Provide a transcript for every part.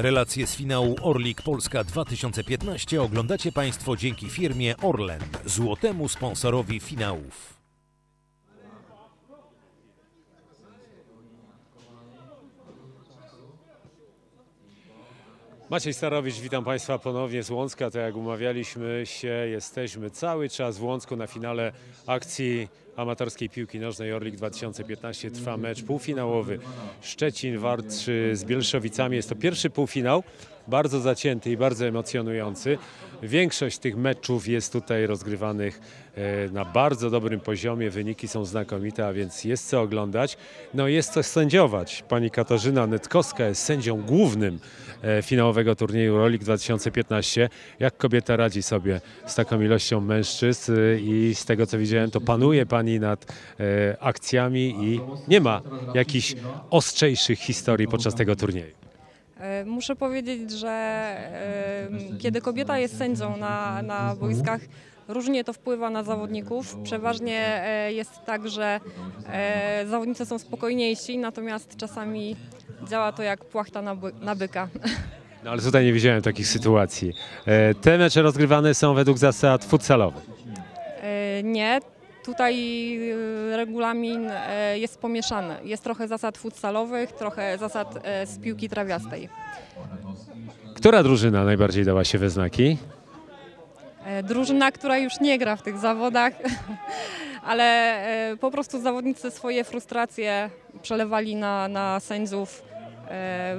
Relacje z finału Orlik Polska 2015 oglądacie Państwo dzięki firmie Orlen, złotemu sponsorowi finałów. Maciej Starowicz, witam Państwa ponownie z Łącka. Tak jak umawialiśmy się, jesteśmy cały czas w Łącku na finale akcji amatorskiej piłki nożnej Orlik 2015. Trwa mecz półfinałowy Szczecin walczy z Bielszowicami. Jest to pierwszy półfinał, bardzo zacięty i bardzo emocjonujący. Większość tych meczów jest tutaj rozgrywanych e, na bardzo dobrym poziomie. Wyniki są znakomite, a więc jest co oglądać. No jest co sędziować. Pani Katarzyna Netkowska jest sędzią głównym e, finałowego turnieju Rolik 2015. Jak kobieta radzi sobie z taką ilością mężczyzn e, i z tego co widziałem, to panuje Pani nad akcjami i nie ma jakichś ostrzejszych historii podczas tego turnieju. E, Muszę powiedzieć, że e, kiedy kobieta jest sędzią na, na boiskach, różnie to wpływa na zawodników. Przeważnie e, jest tak, że zawodnicy są spokojniejsi, natomiast czasami działa to jak płachta na, by, na byka. No ale tutaj nie widziałem takich sytuacji. Te mecze rozgrywane są według zasad futsalowych. Nie. Tutaj e, regulamin e, jest pomieszany. Jest trochę zasad futsalowych, trochę zasad e, z piłki trawiastej. Która drużyna najbardziej dała się we znaki? E, drużyna, która już nie gra w tych zawodach, ale po prostu zawodnicy swoje frustracje przelewali na, na sędziów.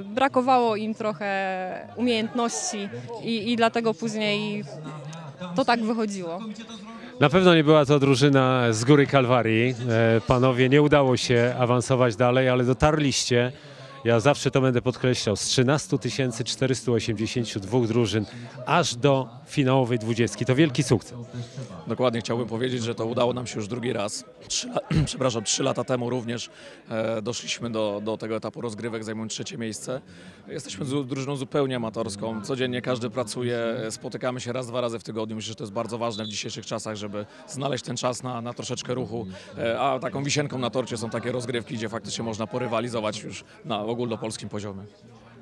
Brakowało im trochę umiejętności i, i dlatego później to tak wychodziło. Na pewno nie była to drużyna z góry Kalwarii. E, Panowie, nie udało się awansować dalej, ale dotarliście. Ja zawsze to będę podkreślał. Z 13 482 drużyn aż do finałowej dwudziestki. To wielki sukces. Dokładnie chciałbym powiedzieć, że to udało nam się już drugi raz. Trzy, przepraszam, trzy lata temu również e, doszliśmy do, do tego etapu rozgrywek, zajmując trzecie miejsce. Jesteśmy drużyną zupełnie amatorską. Codziennie każdy pracuje, spotykamy się raz, dwa razy w tygodniu. Myślę, że to jest bardzo ważne w dzisiejszych czasach, żeby znaleźć ten czas na, na troszeczkę ruchu. E, a taką wisienką na torcie są takie rozgrywki, gdzie faktycznie można porywalizować już na ogólnopolskim poziomie.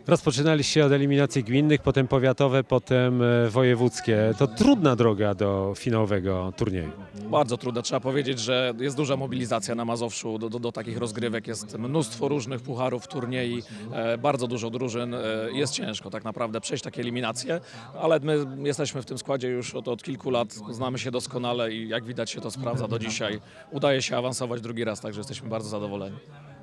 Rozpoczynaliście od eliminacji gminnych, potem powiatowe, potem e, wojewódzkie. To trudna droga do finałowego turnieju. Bardzo trudne. Trzeba powiedzieć, że jest duża mobilizacja na Mazowszu do, do, do takich rozgrywek. Jest mnóstwo różnych pucharów, turniej, e, bardzo dużo drużyn. E, jest ciężko tak naprawdę przejść takie eliminacje, ale my jesteśmy w tym składzie już od, od kilku lat. Znamy się doskonale i jak widać się to sprawdza do dzisiaj. Udaje się awansować drugi raz, także jesteśmy bardzo zadowoleni.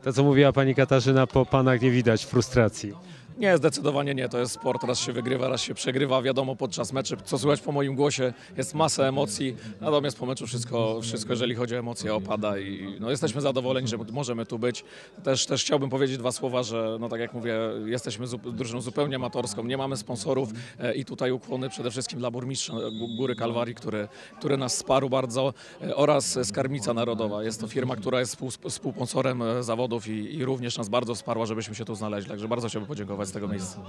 To, co mówiła pani Katarzyna, po panach nie widać frustracji. Nie, zdecydowanie nie. To jest sport. Raz się wygrywa, raz się przegrywa. Wiadomo, podczas meczu, co słychać po moim głosie, jest masa emocji. Natomiast po meczu wszystko, wszystko jeżeli chodzi o emocje, opada i no, jesteśmy zadowoleni, że możemy tu być. Też, też chciałbym powiedzieć dwa słowa, że no tak jak mówię, jesteśmy drużyną zupełnie amatorską, nie mamy sponsorów e, i tutaj ukłony przede wszystkim dla burmistrza Góry Kalwarii, który, który nas wsparł bardzo e, oraz Skarbnica Narodowa. Jest to firma, która jest współ, współsponsorem e, zawodów i, i również nas bardzo wsparła, żebyśmy się tu znaleźli. Także bardzo chciałbym podziękować z tego miejsca.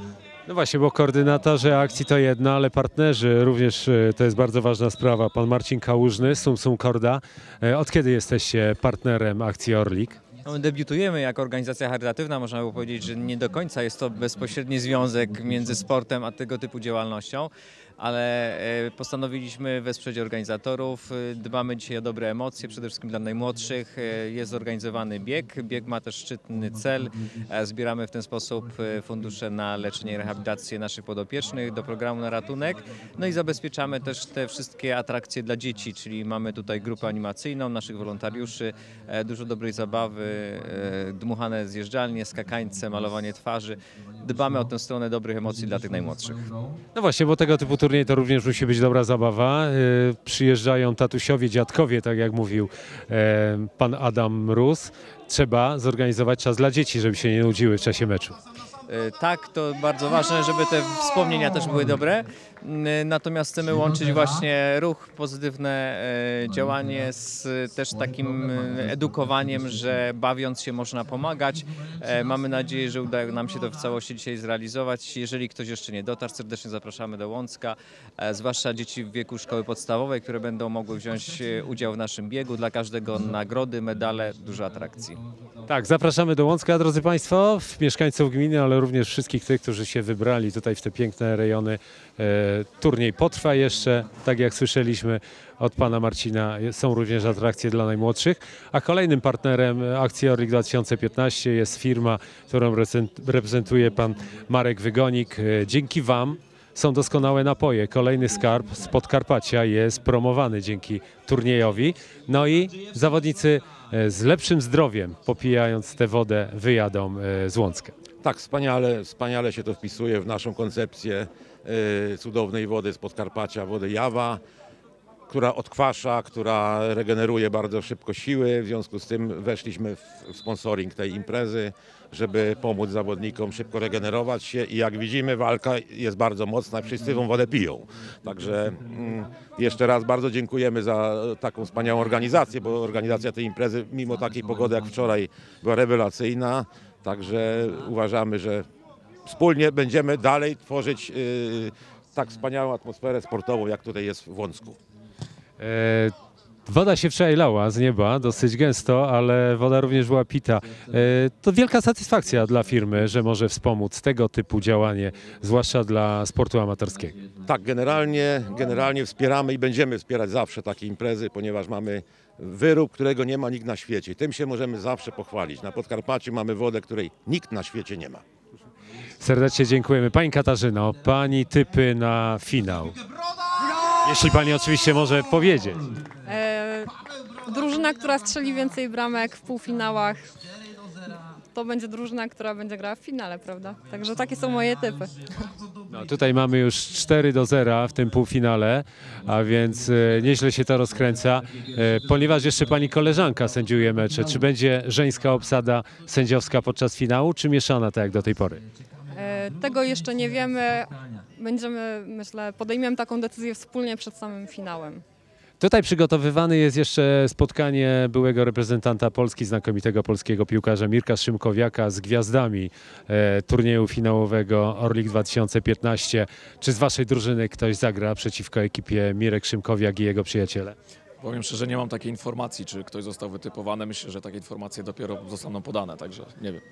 No właśnie, bo koordynatorzy akcji to jedna, ale partnerzy również e, to jest bardzo ważna sprawa. Pan Marcin Kałużny, Sum Sum Korda. E, Od kiedy jesteście partnerem akcji Orlik? No, debiutujemy jako organizacja charytatywna, można by powiedzieć, że nie do końca jest to bezpośredni związek między sportem a tego typu działalnością, ale e, postanowiliśmy wesprzeć organizatorów. E, Dbamy dzisiaj o dobre emocje, przede wszystkim dla najmłodszych. E, Jest zorganizowany bieg. Bieg ma też szczytny cel. Zbieramy w ten sposób fundusze na leczenie i rehabilitację naszych podopiecznych do programu na ratunek. No i zabezpieczamy też te wszystkie atrakcje dla dzieci, czyli mamy tutaj grupę animacyjną naszych wolontariuszy, dużo dobrej zabawy, dmuchane zjeżdżalnie, skakańce, malowanie twarzy. Dbamy o tę stronę dobrych emocji dla tych najmłodszych. No właśnie, bo tego typu turniej to również musi być dobra zabawa. E, Przyjeżdżają tatusiowie, dziadkowie, tak jak mówił e, pan Adam Mróz. Trzeba zorganizować czas dla dzieci, żeby się nie nudziły w czasie meczu. E, Tak, to bardzo ważne, żeby te wspomnienia też były dobre. N- Natomiast chcemy łączyć właśnie ruch, pozytywne e, działanie z też takim e, edukowaniem, że bawiąc się można pomagać. E, Mamy nadzieję, że uda nam się to w całości dzisiaj zrealizować. Jeżeli ktoś jeszcze nie dotarł, serdecznie zapraszamy do Łącka, e, zwłaszcza dzieci w wieku szkoły podstawowej, które będą mogły wziąć e, udział w naszym biegu. Dla każdego nagrody, medale, dużo atrakcji. Tak, zapraszamy do Łącka, drodzy Państwo, mieszkańców gminy, ale również wszystkich tych, którzy się wybrali tutaj w te piękne rejony. Turniej potrwa jeszcze, tak jak słyszeliśmy od pana Marcina, są również atrakcje dla najmłodszych, a kolejnym partnerem akcji Orlik 2015 jest firma, którą reprezent- reprezentuje pan Marek Wygonik. E, Dzięki Wam są doskonałe napoje. Kolejny skarb z Podkarpacia jest promowany dzięki turniejowi. No i zawodnicy e, z lepszym zdrowiem, popijając tę wodę, wyjadą e, z Łącka. Tak, wspaniale, wspaniale się to wpisuje w naszą koncepcję cudownej wody z Podkarpacia, wody Jawa, która odkwasza, która regeneruje bardzo szybko siły. W związku z tym weszliśmy w, w sponsoring tej imprezy, żeby pomóc zawodnikom szybko regenerować się i jak widzimy walka jest bardzo mocna, wszyscy tą wodę piją. Także mm, jeszcze raz bardzo dziękujemy za taką wspaniałą organizację, bo organizacja tej imprezy mimo takiej pogody jak wczoraj była rewelacyjna. Także uważamy, że wspólnie będziemy dalej tworzyć y, tak wspaniałą atmosferę sportową, jak tutaj jest w Łącku. E, Woda się wczoraj lała z nieba dosyć gęsto, ale woda również była pita. E, To wielka satysfakcja dla firmy, że może wspomóc tego typu działanie, zwłaszcza dla sportu amatorskiego. Tak, generalnie, generalnie wspieramy i będziemy wspierać zawsze takie imprezy, ponieważ mamy wyrób, którego nie ma nikt na świecie. Tym się możemy zawsze pochwalić. Na Podkarpaciu mamy wodę, której nikt na świecie nie ma. Serdecznie dziękujemy. Pani Katarzyno, pani typy na finał. Jeśli pani oczywiście może powiedzieć. E, drużyna, która strzeli więcej bramek w półfinałach, to będzie drużyna, która będzie grała w finale, prawda? Także takie są moje typy. No, tutaj mamy już 4 do 0 w tym półfinale, a więc e, nieźle się to rozkręca. E, ponieważ jeszcze pani koleżanka sędziuje mecze, czy będzie żeńska obsada sędziowska podczas finału, czy mieszana tak jak do tej pory? E, tego jeszcze nie wiemy. Będziemy, myślę, podejmiemy taką decyzję wspólnie przed samym finałem. Tutaj przygotowywane jest jeszcze spotkanie byłego reprezentanta Polski, znakomitego polskiego piłkarza Mirka Szymkowiaka z gwiazdami e, turnieju finałowego Orlik 2015. Czy z waszej drużyny ktoś zagra przeciwko ekipie Mirek Szymkowiak i jego przyjaciele? Powiem szczerze, nie mam takiej informacji, czy ktoś został wytypowany. Myślę, że takie informacje dopiero zostaną podane, także nie wiem.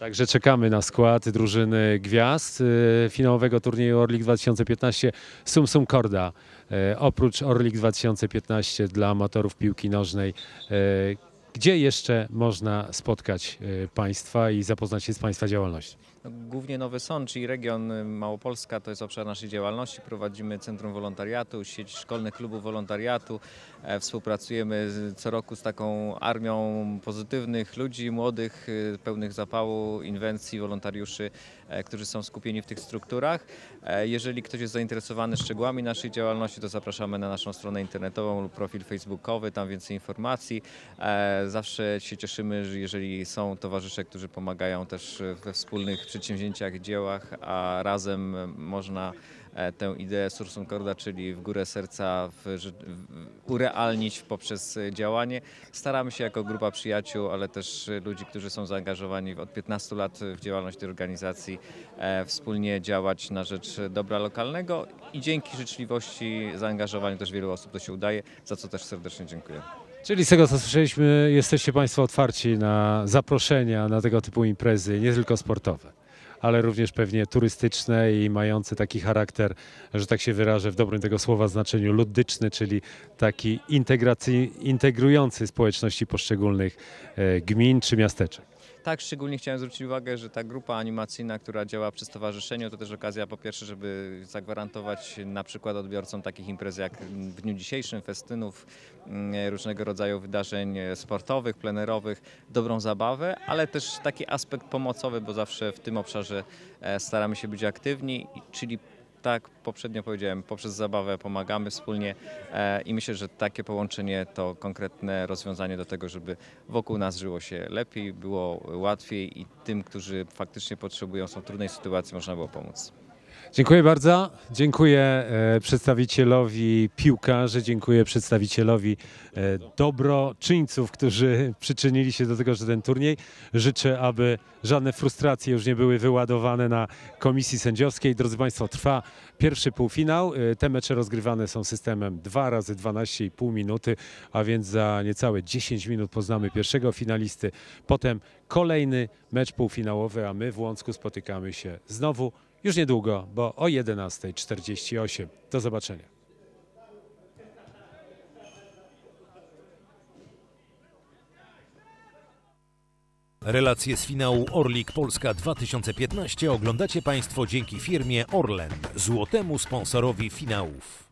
Także czekamy na skład drużyny gwiazd e, finałowego turnieju Orlik 2015 Sum Sum Korda. E, Oprócz Orlik 2015 dla amatorów piłki nożnej, e, gdzie jeszcze można spotkać e, Państwa i zapoznać się z Państwa działalnością? No, Głównie Nowy Sącz i region y, Małopolska to jest obszar naszej działalności. Prowadzimy Centrum Wolontariatu, sieć szkolnych klubów wolontariatu. E, Współpracujemy co roku z taką armią pozytywnych ludzi, młodych, y, pełnych zapału, inwencji, wolontariuszy, którzy są skupieni w tych strukturach. E, Jeżeli ktoś jest zainteresowany szczegółami naszej działalności, to zapraszamy na naszą stronę internetową lub profil facebookowy, tam więcej informacji. E, Zawsze się cieszymy, że jeżeli są towarzysze, którzy pomagają też we wspólnych przedsięwzięciach, dziełach, a razem można e, tę ideę Sursum Corda, czyli w górę serca w, w, urealnić poprzez e, działanie. Staramy się jako grupa przyjaciół, ale też e, ludzi, którzy są zaangażowani od 15 lat w działalność tej organizacji, e, wspólnie działać na rzecz dobra lokalnego i dzięki życzliwości, zaangażowaniu też wielu osób to się udaje, za co też serdecznie dziękuję. Czyli z tego co słyszeliśmy, jesteście Państwo otwarci na zaproszenia na tego typu imprezy, nie tylko sportowe, ale również pewnie turystyczne i mające taki charakter, że tak się wyrażę w dobrym tego słowa znaczeniu, luddyczny, czyli taki integracji, integrujący społeczności poszczególnych e, gmin czy miasteczek. Tak, szczególnie chciałem zwrócić uwagę, że ta grupa animacyjna, która działa przy stowarzyszeniu, to też okazja po pierwsze, żeby zagwarantować na przykład odbiorcom takich imprez jak w dniu dzisiejszym, festynów, mm, różnego rodzaju wydarzeń sportowych, plenerowych, dobrą zabawę, ale też taki aspekt pomocowy, bo zawsze w tym obszarze e, staramy się być aktywni, czyli tak poprzednio powiedziałem, poprzez zabawę pomagamy wspólnie e, i myślę, że takie połączenie to konkretne rozwiązanie do tego, żeby wokół nas żyło się lepiej, było łatwiej i tym, którzy faktycznie potrzebują, są w trudnej sytuacji, można było pomóc. Dziękuję bardzo. Dziękuję e, przedstawicielowi piłkarzy, dziękuję przedstawicielowi e, dobroczyńców, którzy przyczynili się do tego, że ten turniej. Życzę, aby żadne frustracje już nie były wyładowane na komisji sędziowskiej. Drodzy Państwo, trwa pierwszy półfinał. E, Te mecze rozgrywane są systemem 2 razy 12,5 minuty, a więc za niecałe 10 minut poznamy pierwszego finalisty. Potem kolejny mecz półfinałowy, a my w Łącku spotykamy się znowu już niedługo, bo o 11.48. Do zobaczenia. Relacje z finału Orlik Polska 2015 oglądacie Państwo dzięki firmie Orlen, złotemu sponsorowi finałów.